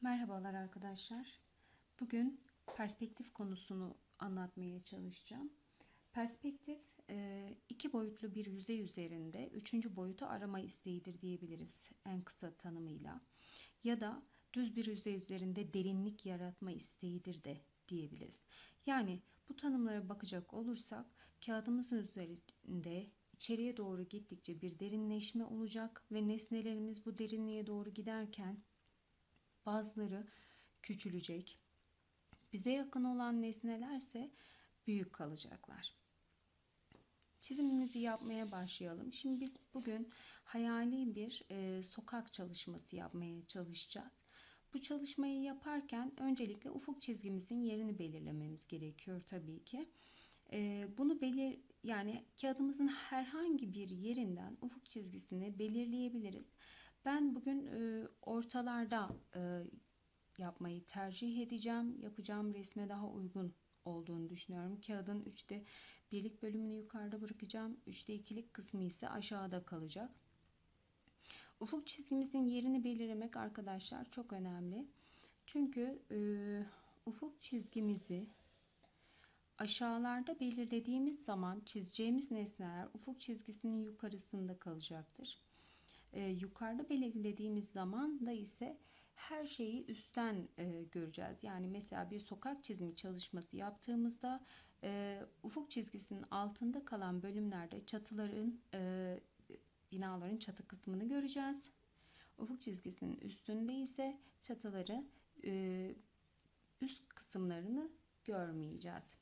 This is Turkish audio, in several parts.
Merhabalar arkadaşlar. Bugün perspektif konusunu anlatmaya çalışacağım. Perspektif e, iki boyutlu bir yüzey üzerinde üçüncü boyutu arama isteğidir diyebiliriz en kısa tanımıyla. Ya da düz bir yüzey üzerinde derinlik yaratma isteğidir de diyebiliriz. Yani bu tanımlara bakacak olursak kağıdımızın üzerinde içeriye doğru gittikçe bir derinleşme olacak ve nesnelerimiz bu derinliğe doğru giderken bazıları küçülecek. Bize yakın olan nesnelerse büyük kalacaklar. Çizimimizi yapmaya başlayalım. Şimdi biz bugün hayali bir e, sokak çalışması yapmaya çalışacağız. Bu çalışmayı yaparken öncelikle ufuk çizgimizin yerini belirlememiz gerekiyor tabii ki. E, bunu belir yani kağıdımızın herhangi bir yerinden ufuk çizgisini belirleyebiliriz. Ben bugün e, ortalarda e, yapmayı tercih edeceğim. Yapacağım resme daha uygun olduğunu düşünüyorum. Kağıdın 3'te birlik bölümünü yukarıda bırakacağım. 3'te ikilik kısmı ise aşağıda kalacak. Ufuk çizgimizin yerini belirlemek arkadaşlar çok önemli. Çünkü e, ufuk çizgimizi aşağılarda belirlediğimiz zaman çizeceğimiz nesneler ufuk çizgisinin yukarısında kalacaktır. E, yukarıda belirlediğimiz zaman da ise her şeyi üstten e, göreceğiz. Yani mesela bir sokak çizimi çalışması yaptığımızda e, ufuk çizgisinin altında kalan bölümlerde çatıların e, binaların çatı kısmını göreceğiz. Ufuk çizgisinin üstünde ise çatıları e, üst kısımlarını görmeyeceğiz.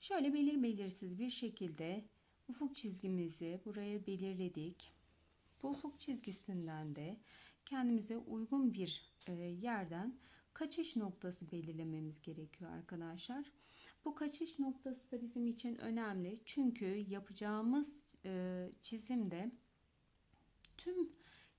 Şöyle belir belirsiz bir şekilde ufuk çizgimizi buraya belirledik. Bu çizgisinden de kendimize uygun bir e, yerden kaçış noktası belirlememiz gerekiyor arkadaşlar. Bu kaçış noktası da bizim için önemli. Çünkü yapacağımız e, çizimde tüm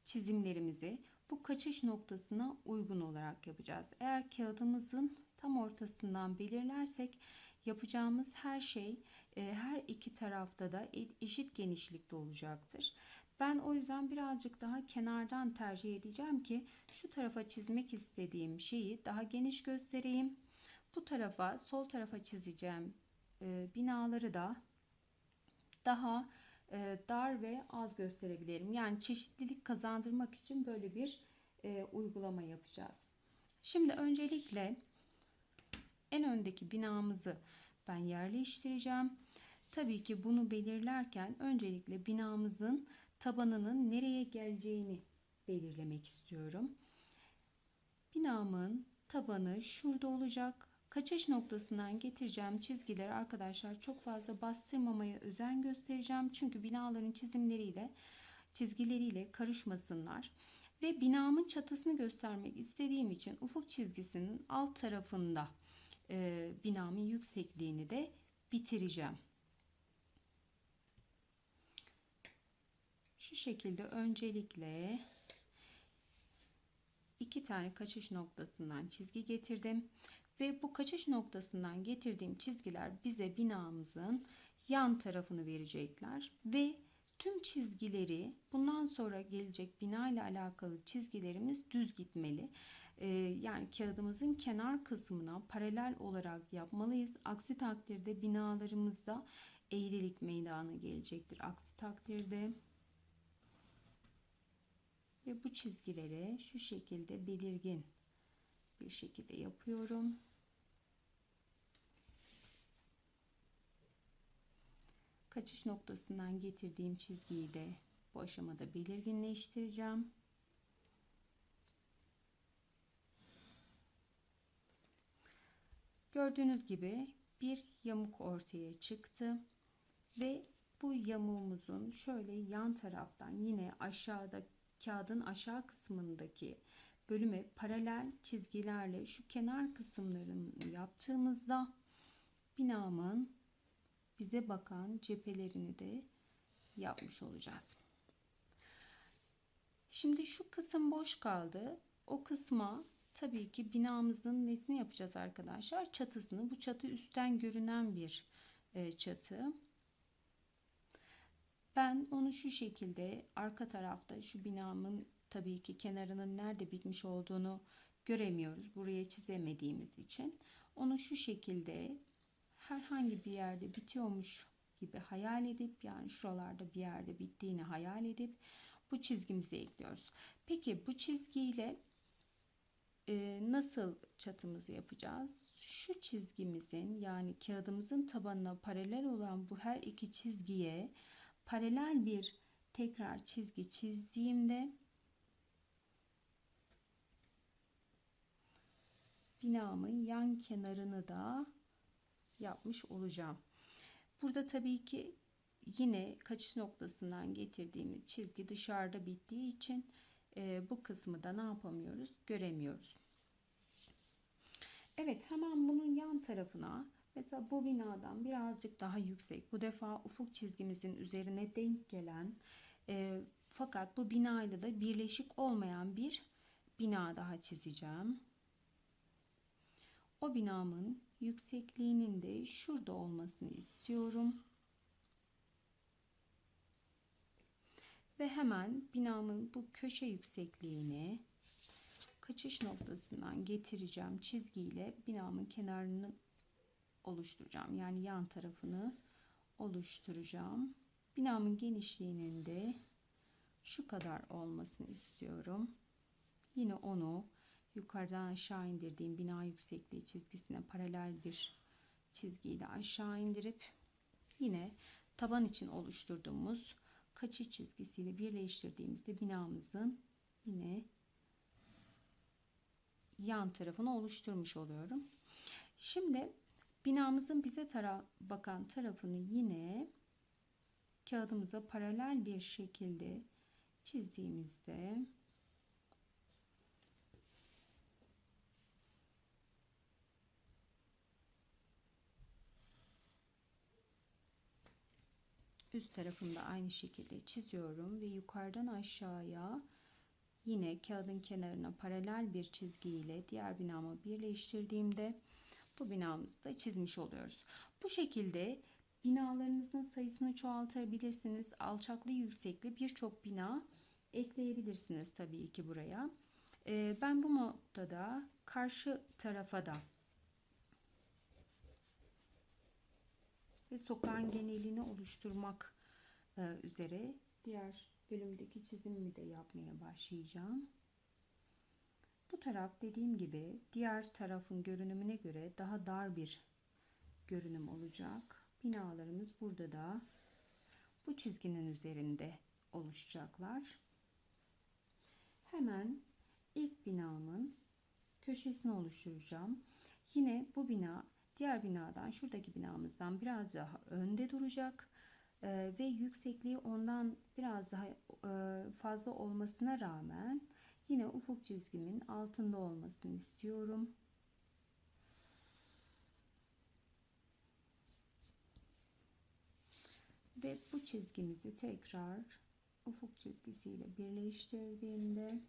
çizimlerimizi bu kaçış noktasına uygun olarak yapacağız. Eğer kağıdımızın tam ortasından belirlersek yapacağımız her şey e, her iki tarafta da eşit genişlikte olacaktır. Ben o yüzden birazcık daha kenardan tercih edeceğim ki şu tarafa çizmek istediğim şeyi daha geniş göstereyim. Bu tarafa sol tarafa çizeceğim e, binaları da daha e, dar ve az gösterebilirim. Yani çeşitlilik kazandırmak için böyle bir e, uygulama yapacağız. Şimdi öncelikle en öndeki binamızı ben yerleştireceğim. Tabii ki bunu belirlerken öncelikle binamızın tabanının nereye geleceğini belirlemek istiyorum. Binamın tabanı şurada olacak. Kaçış noktasından getireceğim çizgileri arkadaşlar çok fazla bastırmamaya özen göstereceğim. Çünkü binaların çizimleriyle çizgileriyle karışmasınlar. Ve binamın çatısını göstermek istediğim için ufuk çizgisinin alt tarafında e, binamın yüksekliğini de bitireceğim. Şu şekilde öncelikle iki tane kaçış noktasından çizgi getirdim. Ve bu kaçış noktasından getirdiğim çizgiler bize binamızın yan tarafını verecekler. Ve tüm çizgileri bundan sonra gelecek bina ile alakalı çizgilerimiz düz gitmeli. Ee, yani kağıdımızın kenar kısmına paralel olarak yapmalıyız. Aksi takdirde binalarımızda eğrilik meydana gelecektir. Aksi takdirde ve bu çizgileri şu şekilde belirgin bir şekilde yapıyorum. Kaçış noktasından getirdiğim çizgiyi de bu aşamada belirginleştireceğim. Gördüğünüz gibi bir yamuk ortaya çıktı ve bu yamuğumuzun şöyle yan taraftan yine aşağıda kağıdın aşağı kısmındaki bölüme paralel çizgilerle şu kenar kısımlarını yaptığımızda binamın bize bakan cephelerini de yapmış olacağız. Şimdi şu kısım boş kaldı. O kısma tabii ki binamızın nesini yapacağız arkadaşlar? Çatısını. Bu çatı üstten görünen bir e, çatı. Ben onu şu şekilde arka tarafta şu binamın tabii ki kenarının nerede bitmiş olduğunu göremiyoruz. Buraya çizemediğimiz için. Onu şu şekilde herhangi bir yerde bitiyormuş gibi hayal edip yani şuralarda bir yerde bittiğini hayal edip bu çizgimizi ekliyoruz. Peki bu çizgiyle e, nasıl çatımızı yapacağız? Şu çizgimizin yani kağıdımızın tabanına paralel olan bu her iki çizgiye paralel bir tekrar çizgi çizdiğimde binamın yan kenarını da yapmış olacağım. Burada tabii ki yine kaçış noktasından getirdiğimiz çizgi dışarıda bittiği için e, bu kısmı da ne yapamıyoruz? Göremiyoruz. Evet hemen bunun yan tarafına mesela bu binadan birazcık daha yüksek bu defa ufuk çizgimizin üzerine denk gelen e, fakat bu binayla da birleşik olmayan bir bina daha çizeceğim. O binamın yüksekliğinin de şurada olmasını istiyorum. Ve hemen binamın bu köşe yüksekliğini kaçış noktasından getireceğim çizgiyle binamın kenarını oluşturacağım. Yani yan tarafını oluşturacağım. Binamın genişliğinin de şu kadar olmasını istiyorum. Yine onu yukarıdan aşağı indirdiğim bina yüksekliği çizgisine paralel bir çizgiyle aşağı indirip yine taban için oluşturduğumuz kaçış çizgisiyle birleştirdiğimizde binamızın yine yan tarafını oluşturmuş oluyorum. Şimdi binamızın bize taraf bakan tarafını yine kağıdımıza paralel bir şekilde çizdiğimizde üst tarafını da aynı şekilde çiziyorum ve yukarıdan aşağıya yine kağıdın kenarına paralel bir çizgi ile diğer binamı birleştirdiğimde bu binamızı da çizmiş oluyoruz. Bu şekilde binalarınızın sayısını çoğaltabilirsiniz. Alçaklı yüksekli birçok bina ekleyebilirsiniz tabii ki buraya. Ee, ben bu noktada karşı tarafa da ve sokağın genelini oluşturmak e, üzere diğer bölümdeki çizimimi de yapmaya başlayacağım. Bu taraf dediğim gibi diğer tarafın görünümüne göre daha dar bir görünüm olacak. Binalarımız burada da bu çizginin üzerinde oluşacaklar. Hemen ilk binamın köşesini oluşturacağım. Yine bu bina diğer binadan şuradaki binamızdan biraz daha önde duracak ve yüksekliği ondan biraz daha fazla olmasına rağmen yine ufuk çizgimin altında olmasını istiyorum. Ve bu çizgimizi tekrar ufuk çizgisiyle birleştirdiğimde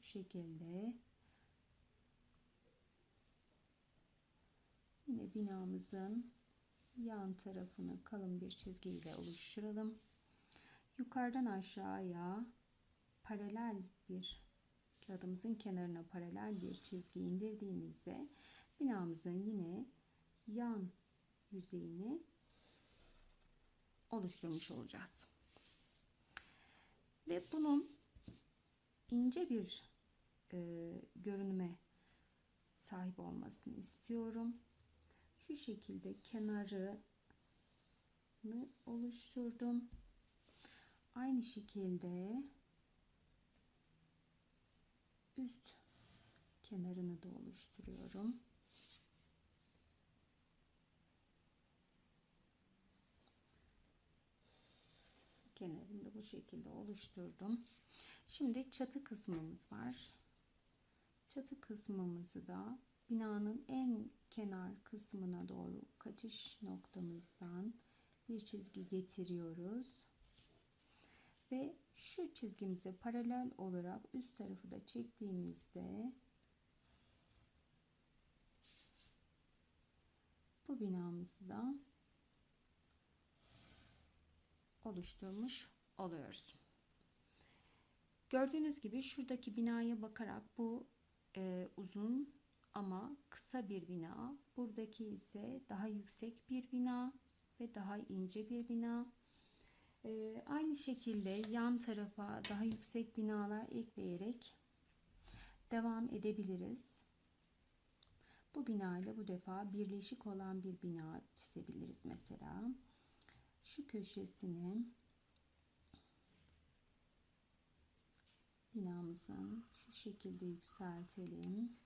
şu şekilde yine binamızın yan tarafını kalın bir çizgiyle oluşturalım. Yukarıdan aşağıya paralel bir kağıdımızın kenarına paralel bir çizgi indirdiğimizde binamızın yine yan yüzeyini oluşturmuş olacağız. Ve bunun ince bir e, görünüme sahip olmasını istiyorum şu şekilde kenarını oluşturdum. Aynı şekilde üst kenarını da oluşturuyorum. Kenarını da bu şekilde oluşturdum. Şimdi çatı kısmımız var. Çatı kısmımızı da binanın en kenar kısmına doğru kaçış noktamızdan bir çizgi getiriyoruz. Ve şu çizgimize paralel olarak üst tarafı da çektiğimizde bu binamızı da oluşturmuş oluyoruz. Gördüğünüz gibi şuradaki binaya bakarak bu e, uzun ama kısa bir bina. Buradaki ise daha yüksek bir bina ve daha ince bir bina. E, aynı şekilde yan tarafa daha yüksek binalar ekleyerek devam edebiliriz. Bu bina ile bu defa birleşik olan bir bina çizebiliriz mesela. Şu köşesini binamızın şu şekilde yükseltelim.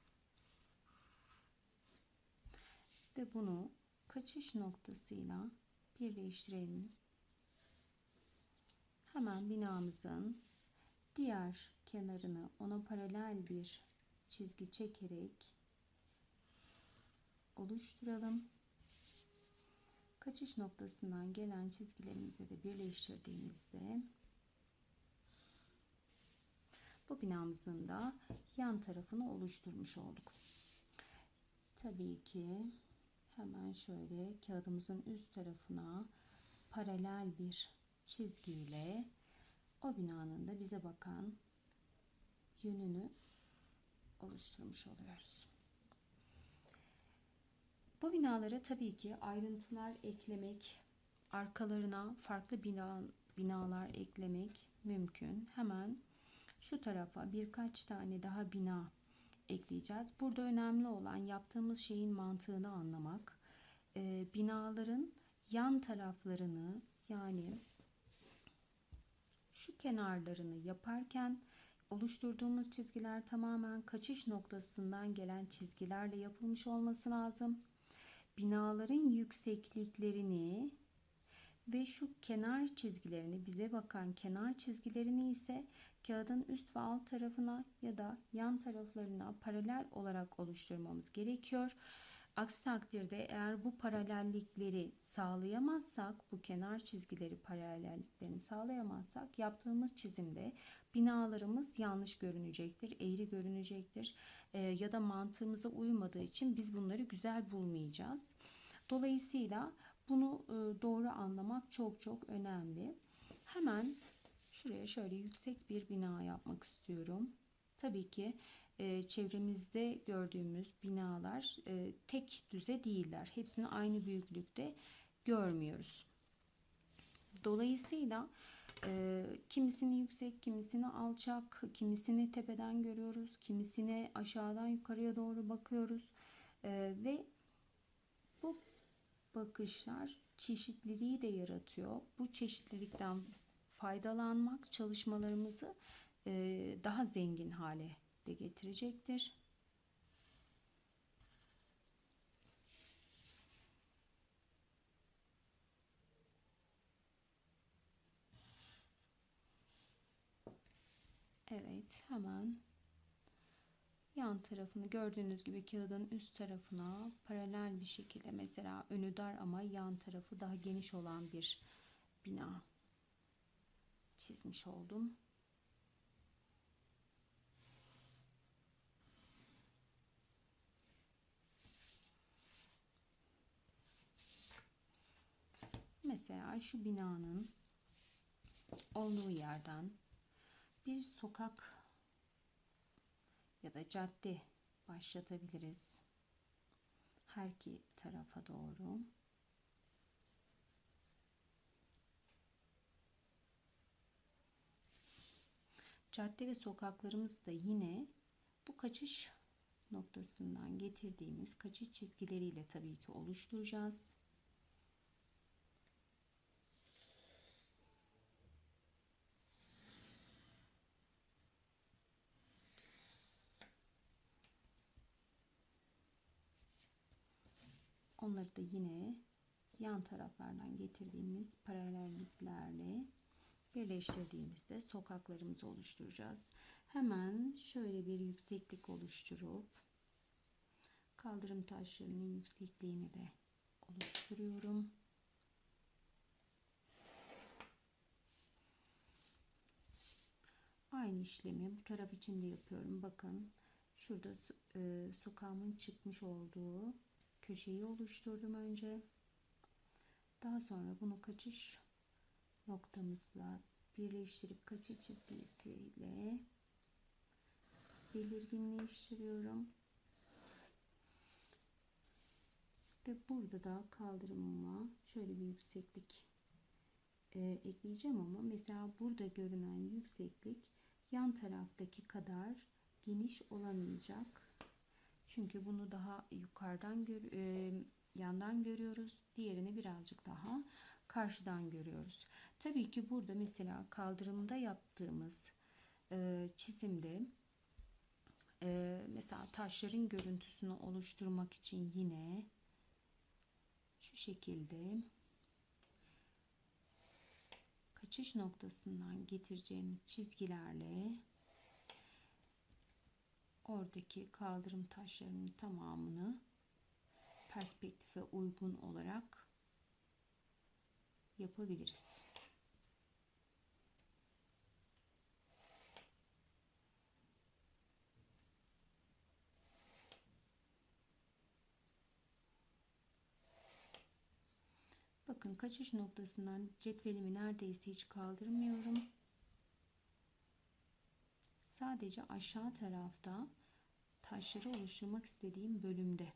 Ve bunu kaçış noktasıyla birleştirelim. Hemen binamızın diğer kenarını ona paralel bir çizgi çekerek oluşturalım. Kaçış noktasından gelen çizgilerimizi de birleştirdiğimizde bu binamızın da yan tarafını oluşturmuş olduk. Tabii ki hemen şöyle kağıdımızın üst tarafına paralel bir çizgiyle o binanın da bize bakan yönünü oluşturmuş oluyoruz. Bu binalara tabii ki ayrıntılar eklemek, arkalarına farklı bina, binalar eklemek mümkün. Hemen şu tarafa birkaç tane daha bina ekleyeceğiz. Burada önemli olan yaptığımız şeyin mantığını anlamak. Ee, binaların yan taraflarını yani şu kenarlarını yaparken oluşturduğumuz çizgiler tamamen kaçış noktasından gelen çizgilerle yapılmış olması lazım. Binaların yüksekliklerini ve şu kenar çizgilerini bize bakan kenar çizgilerini ise kağıdın üst ve alt tarafına ya da yan taraflarına paralel olarak oluşturmamız gerekiyor. Aksi takdirde eğer bu paralellikleri sağlayamazsak, bu kenar çizgileri paralelliklerini sağlayamazsak yaptığımız çizimde binalarımız yanlış görünecektir, eğri görünecektir e, ya da mantığımıza uymadığı için biz bunları güzel bulmayacağız. Dolayısıyla bunu e, doğru anlamak çok çok önemli. Hemen şuraya şöyle yüksek bir bina yapmak istiyorum. Tabii ki e, çevremizde gördüğümüz binalar e, tek düze değiller. Hepsini aynı büyüklükte görmüyoruz. Dolayısıyla e, kimisini yüksek, kimisini alçak, kimisini tepeden görüyoruz, kimisine aşağıdan yukarıya doğru bakıyoruz e, ve bu bakışlar çeşitliliği de yaratıyor. Bu çeşitlilikten faydalanmak çalışmalarımızı daha zengin hale de getirecektir. Evet hemen yan tarafını gördüğünüz gibi kağıdın üst tarafına paralel bir şekilde mesela önü dar ama yan tarafı daha geniş olan bir bina çizmiş oldum. Mesela şu binanın olduğu yerden bir sokak ya da cadde başlatabiliriz. Her iki tarafa doğru. Cadde ve sokaklarımız da yine bu kaçış noktasından getirdiğimiz kaçış çizgileriyle tabii ki oluşturacağız. Onları da yine yan taraflardan getirdiğimiz paralelliklerle birleştirdiğimizde sokaklarımızı oluşturacağız. Hemen şöyle bir yükseklik oluşturup kaldırım taşlarının yüksekliğini de oluşturuyorum. Aynı işlemi bu taraf için de yapıyorum. Bakın şurada e, sokağımın çıkmış olduğu köşeyi oluşturdum önce. Daha sonra bunu kaçış noktamızla birleştirip kaçı çizgisiyle belirginleştiriyorum. Ve burada da kaldırımıma şöyle bir yükseklik e, ekleyeceğim ama mesela burada görünen yükseklik yan taraftaki kadar geniş olamayacak. Çünkü bunu daha yukarıdan gör, e, yandan görüyoruz. Diğerini birazcık daha karşıdan görüyoruz. Tabii ki burada mesela kaldırımda yaptığımız e, çizimde e, mesela taşların görüntüsünü oluşturmak için yine şu şekilde kaçış noktasından getireceğim çizgilerle oradaki kaldırım taşlarının tamamını perspektife uygun olarak yapabiliriz. Bakın kaçış noktasından cetvelimi neredeyse hiç kaldırmıyorum. Sadece aşağı tarafta taşları oluşturmak istediğim bölümde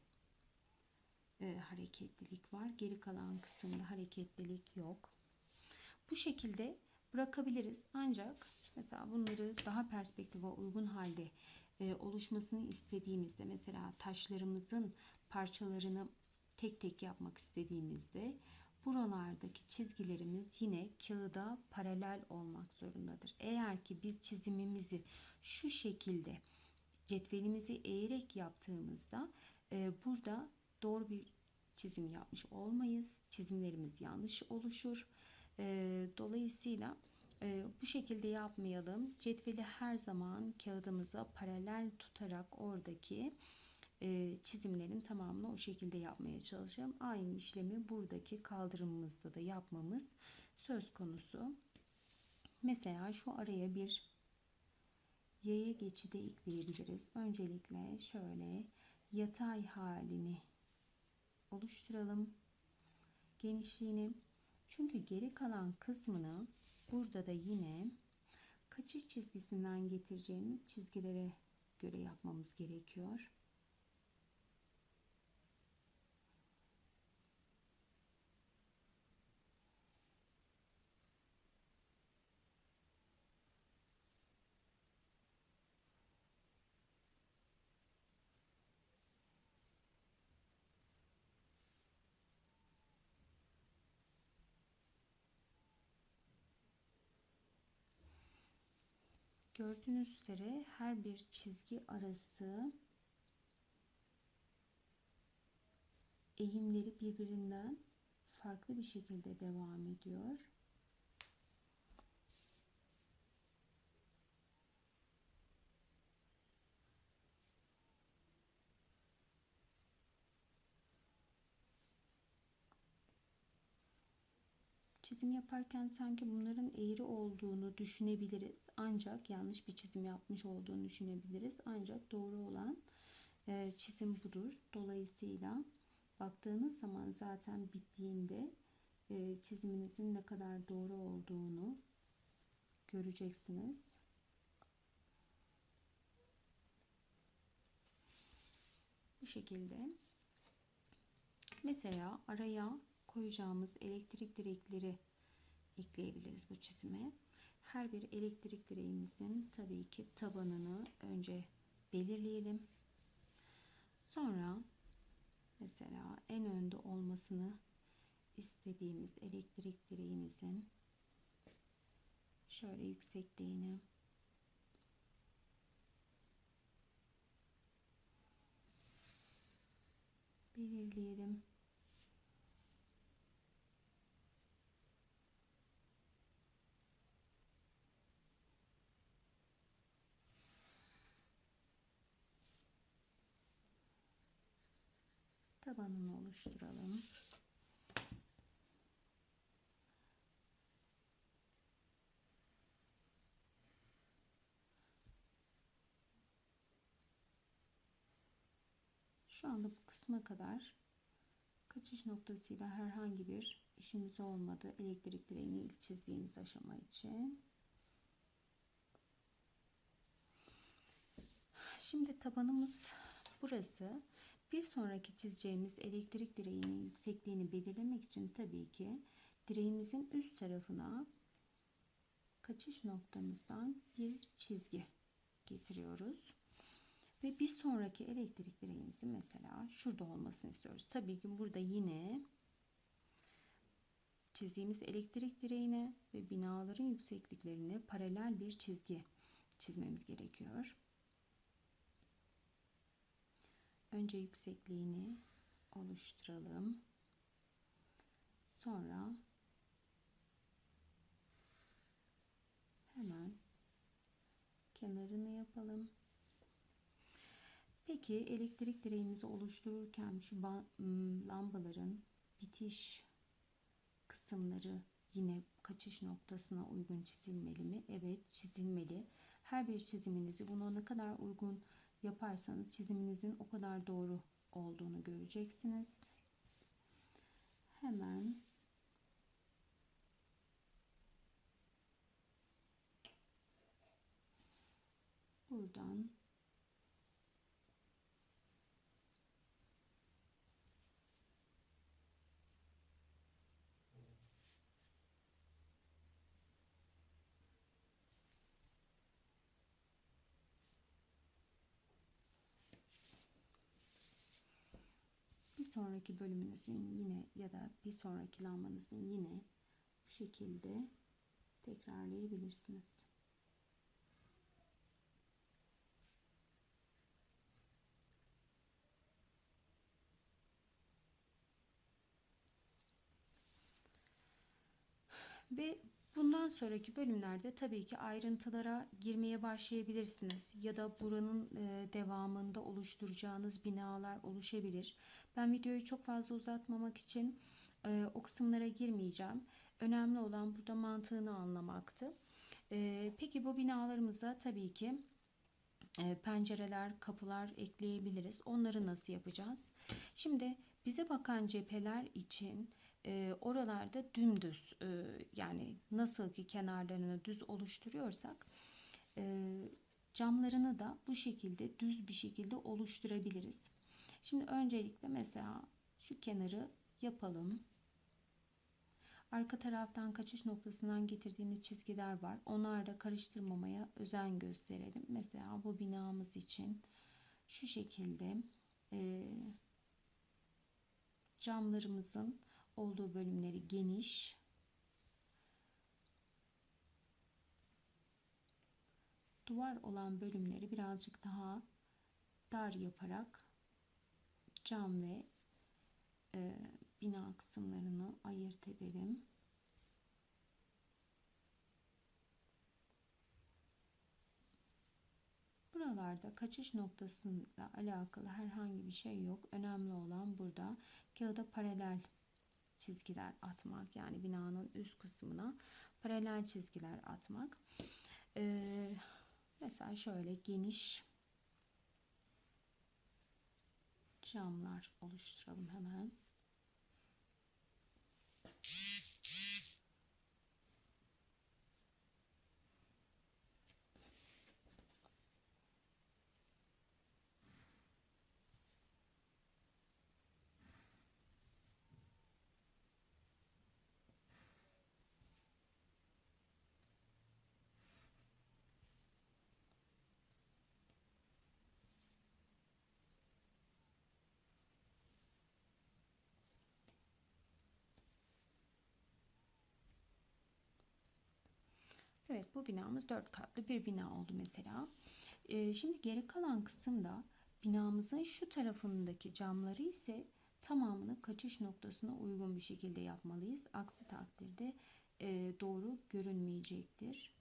e, hareketlilik var. Geri kalan kısımda hareketlilik yok. Bu şekilde bırakabiliriz. Ancak mesela bunları daha perspektife uygun halde e, oluşmasını istediğimizde mesela taşlarımızın parçalarını tek tek yapmak istediğimizde buralardaki çizgilerimiz yine kağıda paralel olmak zorundadır. Eğer ki biz çizimimizi şu şekilde cetvelimizi eğerek yaptığımızda e, burada doğru bir çizim yapmış olmayız. Çizimlerimiz yanlış oluşur. E, dolayısıyla e, bu şekilde yapmayalım. Cetveli her zaman kağıdımıza paralel tutarak oradaki e, çizimlerin tamamını o şekilde yapmaya çalışalım. Aynı işlemi buradaki kaldırımımızda da yapmamız söz konusu. Mesela şu araya bir yaya geçidi ekleyebiliriz. Öncelikle şöyle yatay halini oluşturalım. Genişliğini. Çünkü geri kalan kısmını burada da yine kaçış çizgisinden getireceğimiz çizgilere göre yapmamız gerekiyor. Gördüğünüz üzere her bir çizgi arası eğimleri birbirinden farklı bir şekilde devam ediyor. Çizim yaparken sanki bunların eğri olduğunu düşünebiliriz. Ancak yanlış bir çizim yapmış olduğunu düşünebiliriz. Ancak doğru olan e, çizim budur. Dolayısıyla baktığınız zaman zaten bittiğinde e, çiziminizin ne kadar doğru olduğunu göreceksiniz. Bu şekilde. Mesela araya koyacağımız elektrik direkleri ekleyebiliriz bu çizime. Her bir elektrik direğimizin tabii ki tabanını önce belirleyelim. Sonra mesela en önde olmasını istediğimiz elektrik direğimizin şöyle yüksekliğini belirleyelim. tabanını oluşturalım. Şu anda bu kısma kadar kaçış noktasıyla herhangi bir işimiz olmadı. Elektrik direğini ilk çizdiğimiz aşama için. Şimdi tabanımız burası. Bir sonraki çizeceğimiz elektrik direğinin yüksekliğini belirlemek için tabii ki direğimizin üst tarafına kaçış noktamızdan bir çizgi getiriyoruz. Ve bir sonraki elektrik direğimizin mesela şurada olmasını istiyoruz. Tabii ki burada yine çizdiğimiz elektrik direğine ve binaların yüksekliklerine paralel bir çizgi çizmemiz gerekiyor. Önce yüksekliğini oluşturalım. Sonra hemen kenarını yapalım. Peki elektrik direğimizi oluştururken şu lambaların bitiş kısımları yine kaçış noktasına uygun çizilmeli mi? Evet çizilmeli. Her bir çiziminizi buna ne kadar uygun yaparsanız çiziminizin o kadar doğru olduğunu göreceksiniz. Hemen buradan sonraki bölümünüzün yine ya da bir sonraki lambanızın yine bu şekilde tekrarlayabilirsiniz. Ve Bundan sonraki bölümlerde tabii ki ayrıntılara girmeye başlayabilirsiniz ya da buranın e, devamında oluşturacağınız binalar oluşabilir. Ben videoyu çok fazla uzatmamak için e, o kısımlara girmeyeceğim. Önemli olan burada mantığını anlamaktı. E, peki bu binalarımıza tabii ki pencereler, kapılar ekleyebiliriz. Onları nasıl yapacağız? Şimdi bize bakan cepheler için e, oralarda dümdüz e, yani nasıl ki kenarlarını düz oluşturuyorsak e, camlarını da bu şekilde düz bir şekilde oluşturabiliriz. Şimdi öncelikle mesela şu kenarı yapalım. Arka taraftan kaçış noktasından getirdiğimiz çizgiler var. Onlarla karıştırmamaya özen gösterelim. Mesela bu binamız için şu şekilde e, camlarımızın olduğu bölümleri geniş. Duvar olan bölümleri birazcık daha dar yaparak cam ve e, bina kısımlarını ayırt edelim. Buralarda kaçış noktasıyla alakalı herhangi bir şey yok. Önemli olan burada kağıda paralel çizgiler atmak yani binanın üst kısmına paralel çizgiler atmak. Ee, mesela şöyle geniş camlar oluşturalım hemen. Evet bu binamız 4 katlı bir bina oldu mesela. Ee, şimdi geri kalan kısımda binamızın şu tarafındaki camları ise tamamını kaçış noktasına uygun bir şekilde yapmalıyız. Aksi takdirde e, doğru görünmeyecektir.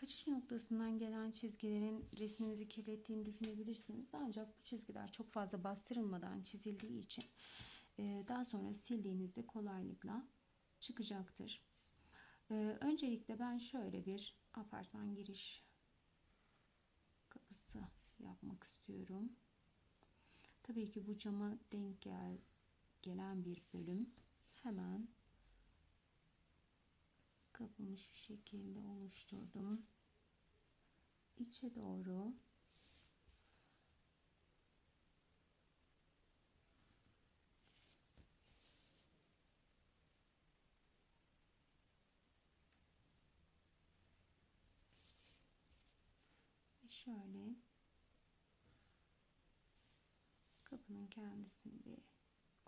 Geçiş noktasından gelen çizgilerin resminizi kirlettiğini düşünebilirsiniz. Ancak bu çizgiler çok fazla bastırılmadan çizildiği için e, daha sonra sildiğinizde kolaylıkla çıkacaktır. E, öncelikle ben şöyle bir apartman giriş kapısı yapmak istiyorum. Tabii ki bu cama denk gel, gelen bir bölüm. Hemen kapımı şu şekilde oluşturdum. İçe doğru şöyle kapının kendisini de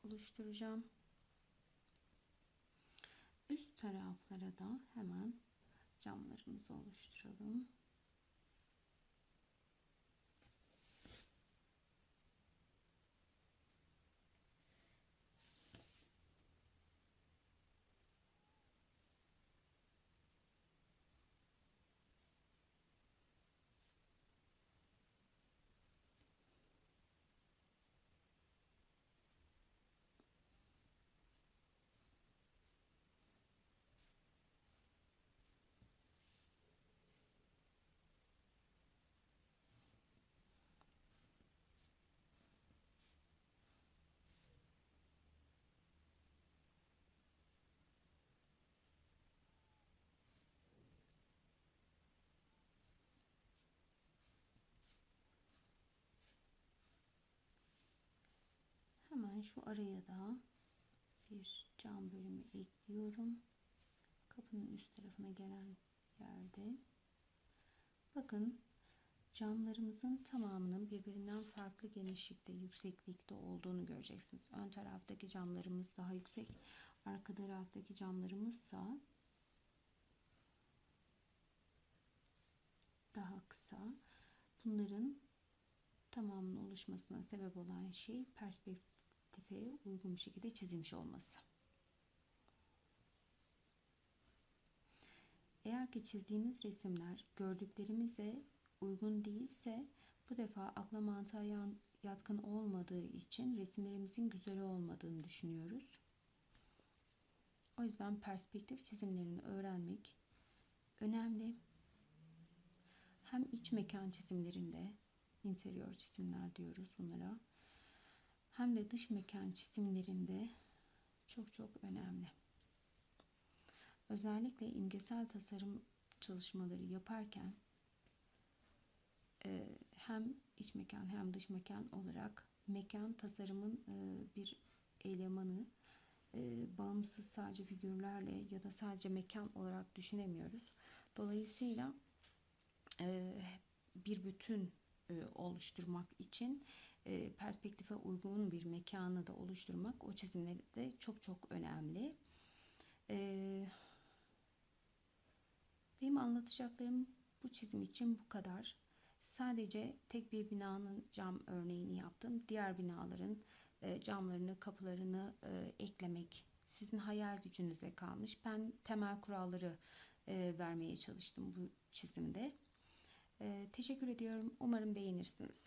oluşturacağım. Üst taraflara da hemen camlarımızı oluşturalım. Şu araya da bir cam bölümü ekliyorum. Kapının üst tarafına gelen yerde. Bakın camlarımızın tamamının birbirinden farklı genişlikte, yükseklikte olduğunu göreceksiniz. Ön taraftaki camlarımız daha yüksek, arka taraftaki camlarımızsa daha kısa. Bunların tamamının oluşmasına sebep olan şey perspektife uygun bir şekilde çizilmiş olması. Eğer ki çizdiğiniz resimler gördüklerimize uygun değilse bu defa akla mantığa yatkın olmadığı için resimlerimizin güzel olmadığını düşünüyoruz. O yüzden perspektif çizimlerini öğrenmek önemli. Hem iç mekan çizimlerinde interior çizimler diyoruz bunlara. Hem de dış mekan çizimlerinde çok çok önemli. Özellikle imgesel tasarım çalışmaları yaparken e, hem iç mekan hem dış mekan olarak mekan tasarımın e, bir elemanı e, bağımsız sadece figürlerle ya da sadece mekan olarak düşünemiyoruz. Dolayısıyla bir bütün oluşturmak için perspektife uygun bir mekanı da oluşturmak o çizimlerde çok çok önemli. Benim anlatacaklarım bu çizim için bu kadar. Sadece tek bir binanın cam örneğini yaptım. Diğer binaların camlarını, kapılarını eklemek sizin hayal gücünüze kalmış. Ben temel kuralları vermeye çalıştım bu çizimde. Teşekkür ediyorum. Umarım beğenirsiniz.